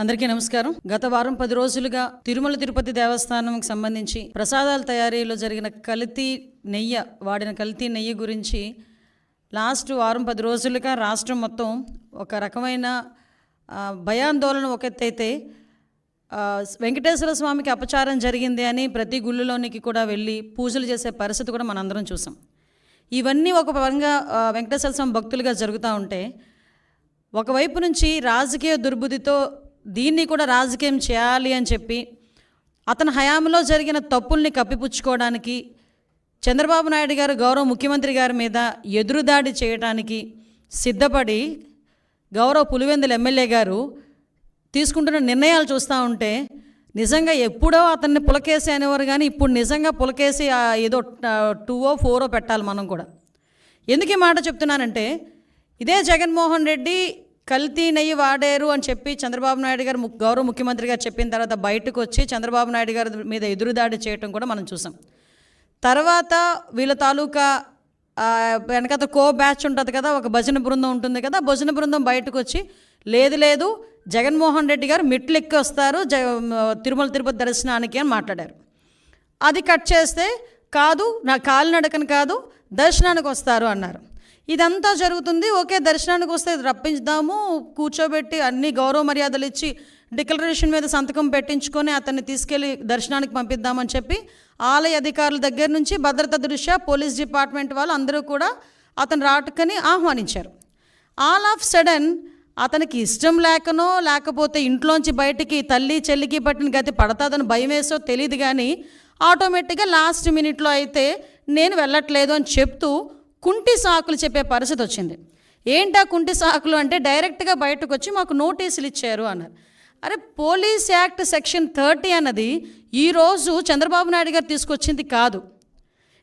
అందరికీ నమస్కారం. గత వారం పది రోజులుగా తిరుమల తిరుపతి దేవస్థానంకి సంబంధించి ప్రసాదాల తయారీలో జరిగిన కల్తీ నెయ్యి వాడిన కల్తీ నెయ్యి గురించి లాస్ట్ వారం పది రోజులుగా రాష్ట్రం మొత్తం ఒక రకమైన భయాందోళన ఒక ఎత్తైతే వెంకటేశ్వర స్వామికి అపచారం జరిగింది అని ప్రతి గుళ్ళలోనికి కూడా వెళ్ళి పూజలు చేసే పరిస్థితి కూడా మనందరం చూసాం. ఇవన్నీ ఒక పరంగా వెంకటేశ్వర స్వామి భక్తులుగా జరుగుతూ ఉంటే ఒకవైపు నుంచి రాజకీయ దుర్బుద్ధితో దీన్ని కూడా రాజకీయం చేయాలి అని చెప్పి అతని హయాంలో జరిగిన తప్పుల్ని కప్పిపుచ్చుకోవడానికి చంద్రబాబు నాయుడు గారు గౌరవ ముఖ్యమంత్రి గారి మీద ఎదురుదాడి చేయడానికి సిద్ధపడి గౌరవ పులివెందుల ఎమ్మెల్యే గారు తీసుకుంటున్న నిర్ణయాలు చూస్తూ ఉంటే నిజంగా ఎప్పుడో అతన్ని పులకేసి అనేవారు కానీ ఇప్పుడు నిజంగా పులకేసి ఏదో టూవో ఫోరో పెట్టాలి మనం కూడా. ఎందుకు ఈ మాట చెప్తున్నానంటే ఇదే జగన్మోహన్ రెడ్డి కల్తీ నెయ్యి వాడారు అని చెప్పి చంద్రబాబు నాయుడు గారు గౌరవ ముఖ్యమంత్రి గారు చెప్పిన తర్వాత బయటకు వచ్చి చంద్రబాబు నాయుడు గారి మీద ఎదురుదాడి చేయటం కూడా మనం చూసాం. తర్వాత వీళ్ళ తాలూకా వెనకత కో బ్యాచ్ ఉంటుంది కదా ఒక భజన బృందం ఉంటుంది కదా భజన బృందం బయటకు వచ్చి లేదు లేదు జగన్మోహన్ రెడ్డి గారు మెట్లు ఎక్కి వస్తారు జ తిరుమల తిరుపతి దర్శనానికి అని మాట్లాడారు. అది కట్ చేస్తే కాదు నా కాలినడకని కాదు దర్శనానికి వస్తారు అన్నారు. ఇదంతా జరుగుతుంది. ఓకే దర్శనానికి వస్తే రప్పించుదాము. కూర్చోబెట్టి అన్ని గౌరవ మర్యాదలు ఇచ్చి డిక్లరేషన్ మీద సంతకం పెట్టించుకొని అతన్ని తీసుకెళ్ళి దర్శనానికి పంపిద్దామని చెప్పి ఆలయ అధికారుల దగ్గర నుంచి భద్రత దృష్ట్యా పోలీస్ డిపార్ట్మెంట్ వాళ్ళు అందరూ కూడా అతను రాటుకని ఆహ్వానించారు. ఆల్ ఆఫ్ సడన్ అతనికి ఇష్టం లేకనో లేకపోతే ఇంట్లోంచి బయటికి తల్లి చెల్లికి పట్టిన గతి పడతాదని భయం వేసో తెలియదు కానీ ఆటోమేటిక్గా లాస్ట్ మినిట్లో అయితే నేను వెళ్ళట్లేదు అని చెప్తూ కుంటి సాకులు చెప్పే పరిస్థితి వచ్చింది. ఏంటా కుంటి సాకులు అంటే డైరెక్ట్గా బయటకు వచ్చి మాకు నోటీసులు ఇచ్చారు అన్నారు. అరే పోలీస్ యాక్ట్ సెక్షన్ థర్టీ అన్నది ఈరోజు చంద్రబాబు నాయుడు గారు తీసుకొచ్చింది కాదు.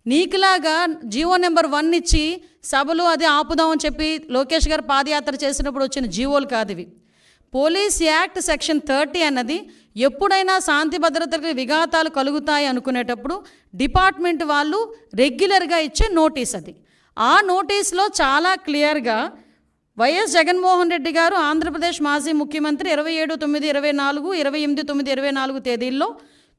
నీకులాగా జీవో నెంబర్ వన్ ఇచ్చి సభలు అది ఆపుదామని చెప్పి లోకేష్ గారు పాదయాత్ర చేసినప్పుడు వచ్చిన జీవోలు కాదు ఇవి. పోలీస్ యాక్ట్ సెక్షన్ థర్టీ అన్నది ఎప్పుడైనా శాంతి భద్రతలకు విఘాతాలు కలుగుతాయి అనుకునేటప్పుడు డిపార్ట్మెంట్ వాళ్ళు రెగ్యులర్గా ఇచ్చే నోటీస్ అది. ఆ నోటీస్లో చాలా క్లియర్గా వైఎస్ జగన్మోహన్ రెడ్డి గారు ఆంధ్రప్రదేశ్ మాజీ ముఖ్యమంత్రి ఇరవై ఏడు తొమ్మిది ఇరవై నాలుగు ఇరవై ఎనిమిది తొమ్మిది ఇరవై నాలుగు తేదీల్లో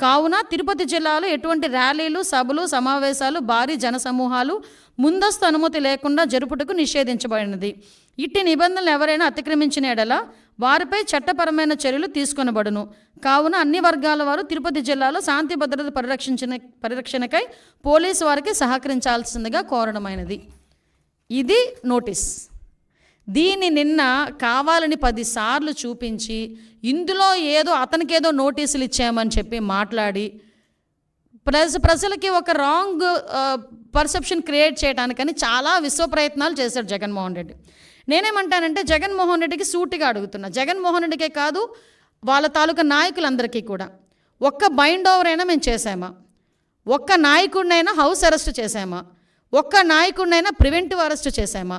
కావున తిరుపతి జిల్లాలో ఎటువంటి ర్యాలీలు సభలు సమావేశాలు భారీ జనసమూహాలు ముందస్తు అనుమతి లేకుండా జరుపుటకు నిషేధించబడినది. ఇట్టి నిబంధనలు ఎవరైనా అతిక్రమించిన ఎడల వారిపై చట్టపరమైన చర్యలు తీసుకొనబడును. కావున అన్ని వర్గాల వారు తిరుపతి జిల్లాలో శాంతి భద్రత పరిరక్షించిన పరిరక్షణకై పోలీసు వారికి సహకరించాల్సిందిగా కోరడమైనది. ఇది నోటీస్. దీన్ని నిన్న కావాలని పదిసార్లు చూపించి ఇందులో ఏదో అతనికేదో నోటీసులు ఇచ్చామని చెప్పి మాట్లాడి ప్రజ ప్రజలకి ఒక రాంగ్ పర్సెప్షన్ క్రియేట్ చేయడానికని చాలా విశ్వ ప్రయత్నాలు చేశాడు జగన్మోహన్ రెడ్డి. నేనేమంటానంటే జగన్మోహన్ రెడ్డికి సూటిగా అడుగుతున్నా. జగన్మోహన్ రెడ్డికే కాదు వాళ్ళ తాలూకా నాయకులందరికీ కూడా. ఒక్క బైండ్ ఓవర్ అయినా మేము చేసామా ఒక్క నాయకుడినైనా హౌస్ అరెస్ట్ చేశామా? ఒక్క నాయకుడినైనా ప్రివెంటివ్ అరెస్ట్ చేశామా?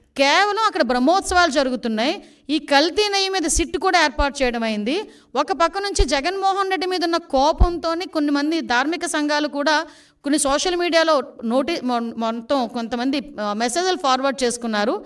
కేవలం అక్కడ బ్రహ్మోత్సవాలు జరుగుతున్నాయి. ఈ కల్తీ నెయ్యి మీద సిట్టు కూడా ఏర్పాటు చేయడం అయింది. ఒక పక్క నుంచి జగన్మోహన్ రెడ్డి మీద ఉన్న కోపంతో కొన్ని మంది ధార్మిక సంఘాలు కూడా కొన్ని సోషల్ మీడియాలో నోటీ మొ- మొత్తం కొంతమంది మెసేజ్లు ఫార్వర్డ్ చేసుకున్నారు.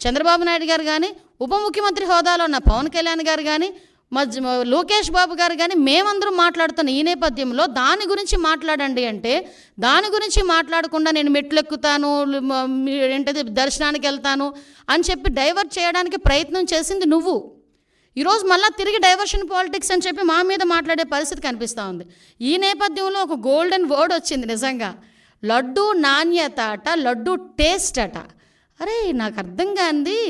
చంద్రబాబు నాయుడు గారు కానీ ఉప ముఖ్యమంత్రి హోదాలో ఉన్న పవన్ కళ్యాణ్ గారు కానీ మధ్య లోకేష్ బాబు గారు కానీ మేమందరం మాట్లాడుతున్న ఈ నేపథ్యంలో దాని గురించి మాట్లాడండి అంటే దాని గురించి మాట్లాడకుండా నేను మెట్లు ఎక్కుతాను ఏంటది దర్శనానికి వెళ్తాను అని చెప్పి డైవర్ట్ చేయడానికి ప్రయత్నం చేసింది నువ్వు. ఈరోజు మళ్ళీ తిరిగి డైవర్షన్ పాలిటిక్స్ అని చెప్పి మా మీద మాట్లాడే పరిస్థితి కనిపిస్తూ ఉంది. ఈ నేపథ్యంలో ఒక గోల్డెన్ వర్డ్ వచ్చింది నిజంగా. లడ్డు నాణ్యత అట లడ్డు టేస్ట్ అట. అరే నాకు అర్థం కాంది.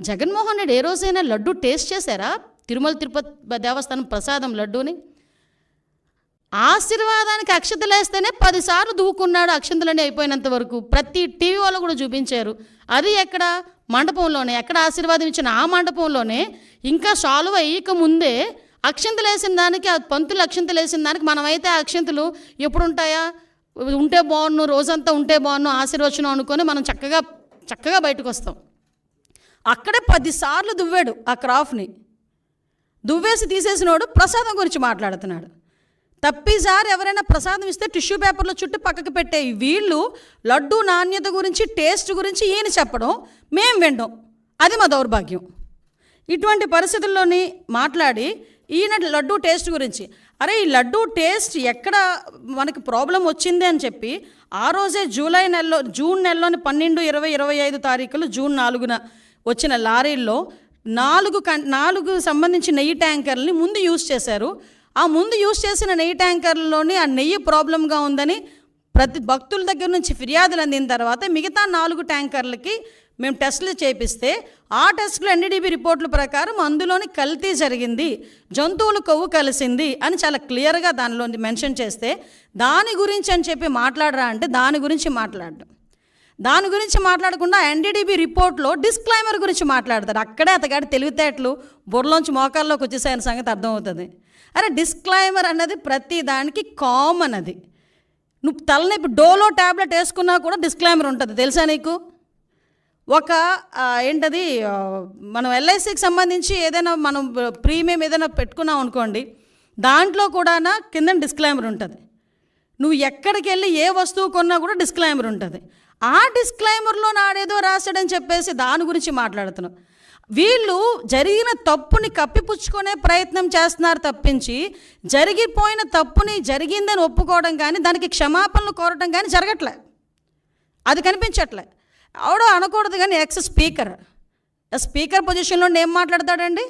జగన్మోహన్ రెడ్డి ఏ రోజైనా లడ్డు టేస్ట్ చేశారా? తిరుమల తిరుపతి దేవస్థానం ప్రసాదం లడ్డూని. ఆశీర్వాదానికి అక్షతలేస్తేనే పదిసార్లు దూకున్నాడు అక్షంతలని అయిపోయినంత వరకు. ప్రతి టీవీ వాళ్ళు కూడా చూపించారు. అది ఎక్కడ? మండపంలోనే. ఎక్కడ ఆశీర్వాదం ఇచ్చిన ఆ మండపంలోనే. ఇంకా సాల్వ్ అయ్యక ముందే అక్షంతలేసిన దానికి ఆ పంతులు అక్షంతలేసిన దానికి మనమైతే ఆ అక్షంతలు ఎప్పుడు ఉంటాయా ఉంటే బాగున్ను రోజంతా ఉంటే బాగున్ను ఆశీర్వచనం అనుకొని మనం చక్కగా చక్కగా బయటకు వస్తాం అక్కడే పదిసార్లు దువ్వాడు ఆ క్రాఫ్ని దువ్వేసి తీసేసినోడు ప్రసాదం గురించి మాట్లాడుతున్నాడు. తప్పిసారి ఎవరైనా ప్రసాదం ఇస్తే టిష్యూ పేపర్లో చుట్టూ పక్కకి పెట్టే వీళ్ళు లడ్డు నాణ్యత గురించి టేస్ట్ గురించి ఈయన చెప్పడం మేం వినడం అది మా దౌర్భాగ్యం. ఇటువంటి పరిస్థితుల్లోని మాట్లాడి ఈయన లడ్డు టేస్ట్ గురించి అరే ఈ లడ్డు టేస్ట్ ఎక్కడ మనకి ప్రాబ్లం వచ్చింది అని చెప్పి ఆ రోజే జూలై నెలలో జూన్ నెలలోని పన్నెండు ఇరవై ఇరవై ఐదు తారీఖులు జూన్ నాలుగున వచ్చిన లారీల్లో నాలుగు కం నాలుగు సంబంధించి నెయ్యి ట్యాంకర్ని ముందు యూజ్ చేశారు. ఆ ముందు యూజ్ చేసిన నెయ్యి ట్యాంకర్లోని ఆ నెయ్యి ప్రాబ్లంగా ఉందని ప్రతి భక్తుల దగ్గర నుంచి ఫిర్యాదులు అందిన తర్వాత మిగతా నాలుగు ట్యాంకర్లకి మేము టెస్టులు చేపిస్తే ఆ టెస్టులు ఎన్డీడీబీ రిపోర్టుల ప్రకారం అందులోని కల్తీ జరిగింది జంతువులు కొవ్వు కలిసింది అని చాలా క్లియర్గా దానిలో మెన్షన్ చేస్తే దాని గురించి అని చెప్పి మాట్లాడరా అంటే దాని గురించి మాట్లాడడం. దాని గురించి మాట్లాడకుండా ఎన్డీడీబీ రిపోర్ట్లో డిస్క్లైమర్ గురించి మాట్లాడతారు. అక్కడే అతగాడి తెలివితేటలు బుర్రలోంచి మోకాల్లోకి వచ్చేసాయని సంగతి అర్థమవుతుంది. అరే డిస్క్లైమర్ అన్నది ప్రతి దానికి కామన్ అది. నువ్వు తలనొప్పి డోలో ట్యాబ్లెట్ వేసుకున్నా కూడా డిస్క్లైమర్ ఉంటుంది. తెలుసా నీకు? ఒక ఏంటది మనం ఎల్ఐసికి సంబంధించి ఏదైనా మనం ప్రీమియం ఏదైనా పెట్టుకున్నాం అనుకోండి దాంట్లో కూడా కింద డిస్క్లైమర్ ఉంటుంది. నువ్వు ఎక్కడికి వెళ్ళి ఏ వస్తువు కొన్నా కూడా డిస్క్లైమర్ ఉంటుంది. ఆ డిస్క్లైమర్లో నాడేదో రాశాడని చెప్పేసి దాని గురించి మాట్లాడుతున్నావు వీళ్ళు జరిగిన తప్పుని కప్పిపుచ్చుకునే ప్రయత్నం చేస్తున్నారు తప్పించి జరిగిపోయిన తప్పుని జరిగిందని ఒప్పుకోవడం కానీ దానికి క్షమాపణలు కోరడం కానీ జరగట్లే. అది కనిపించట్లే. ఆవిడ అనకూడదు కానీ ఎక్స్ స్పీకర్. స్పీకర్ పొజిషన్లో ఏం మాట్లాడతాడండి?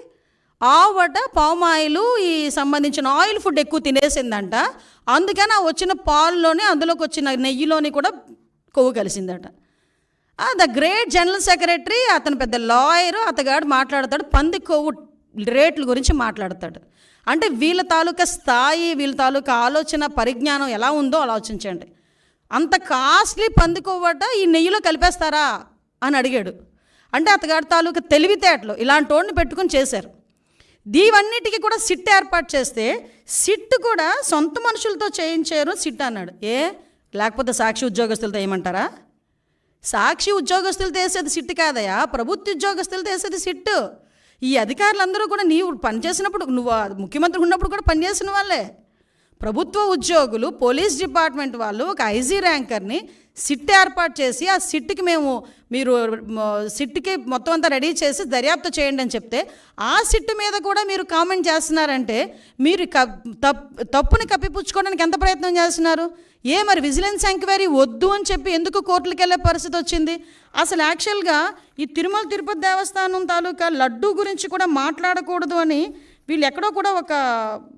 ఆవట పామ్ ఆయిల్ ఈ సంబంధించిన ఆయిల్ ఫుడ్ ఎక్కువ తినేసిందంట. అందుకని ఆ వచ్చిన పాల్లోనే అందులోకి వచ్చిన నెయ్యిలోని కూడా కొవ్వు కలిసిందట. ద గ్రేట్ జనరల్ సెక్రటరీ అతను పెద్ద లాయరు అతగాడు మాట్లాడతాడు పంది కొవ్వు రేట్ల గురించి మాట్లాడతాడు. అంటే వీళ్ళ తాలూకా స్థాయి వీళ్ళ తాలూకా ఆలోచన పరిజ్ఞానం ఎలా ఉందో ఆలోచించండి. అంత కాస్ట్లీ పందుకోవట ఈ నెయ్యిలో కలిపేస్తారా అని అడిగాడు. అంటే అతగాడి తాలూకా తెలివితేటలు ఇలాంటి వాడిని పెట్టుకుని చేశారు. దీవన్నిటికీ కూడా సిట్ ఏర్పాటు చేస్తే సిట్ కూడా సొంత మనుషులతో చేయించారు సిట్ అన్నాడు. ఏ? లేకపోతే సాక్షి ఉద్యోగస్తులతో ఏమంటారా సాక్షి ఉద్యోగస్తులు తీసేది సిట్ కాదయా ప్రభుత్వ ఉద్యోగస్తులు తీసేది సిట్టు ఈ అధికారులందరూ కూడా నీవు పనిచేసినప్పుడు నువ్వు ముఖ్యమంత్రి ఉన్నప్పుడు కూడా పనిచేసిన వాళ్ళే. ప్రభుత్వ ఉద్యోగులు పోలీస్ డిపార్ట్మెంట్ వాళ్ళు ఒక ఐజీ ర్యాంకర్ని సిట్ ఏర్పాటు చేసి ఆ సిట్కి మేము మీరు సిట్కి మొత్తం అంతా రెడీ చేసి దర్యాప్తు చేయండి అని చెప్తే ఆ సిట్ మీద కూడా మీరు కామెంట్ చేస్తున్నారంటే మీరు క- తప్పుని కప్పిపుచ్చుకోవడానికి ఎంత ప్రయత్నం చేస్తున్నారు? ఏ మరి విజిలెన్స్ ఎంక్వైరీ వద్దు అని చెప్పి ఎందుకు కోర్టులకు వెళ్ళే పరిస్థితి వచ్చింది? అసలు యాక్చువల్గా ఈ తిరుమల తిరుపతి దేవస్థానం తాలూకా లడ్డూ గురించి కూడా మాట్లాడకూడదు అని వీళ్ళు ఎక్కడో కూడా ఒక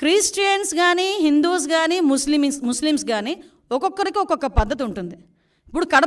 క్రిస్టియన్స్ కానీ హిందూస్ కానీ ముస్లిమ్స్ ముస్లిమ్స్ కానీ ఒక్కొక్కరికి ఒక్కొక్క పద్ధతి ఉంటుంది. ఇప్పుడు కడప